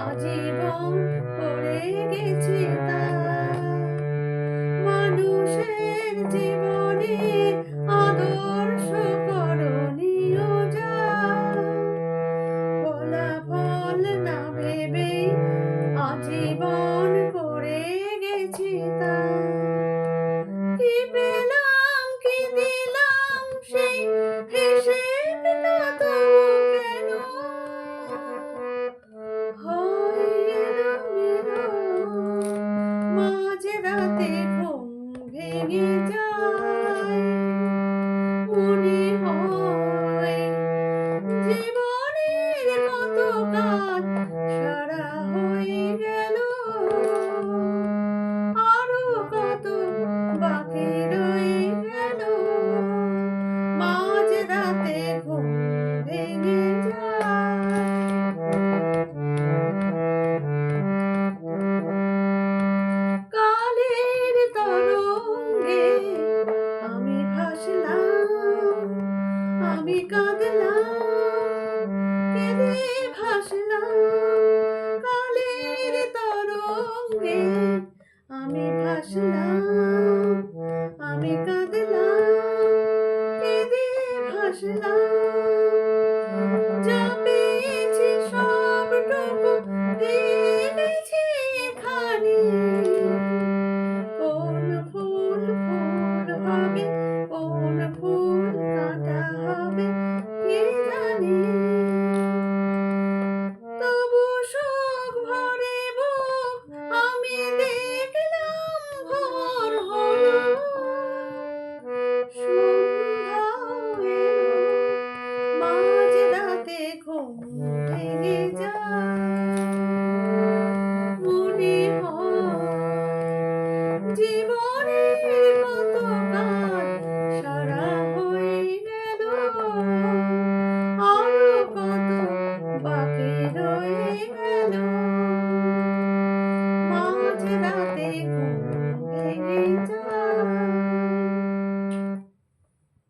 আজীবন পড়ে গেছে তা। মানুষের জীবনে আদর্শ করণীয় যা। ফলাফল না ভেবে আজীবন করে গেছে তা। মনে 是的。Timor.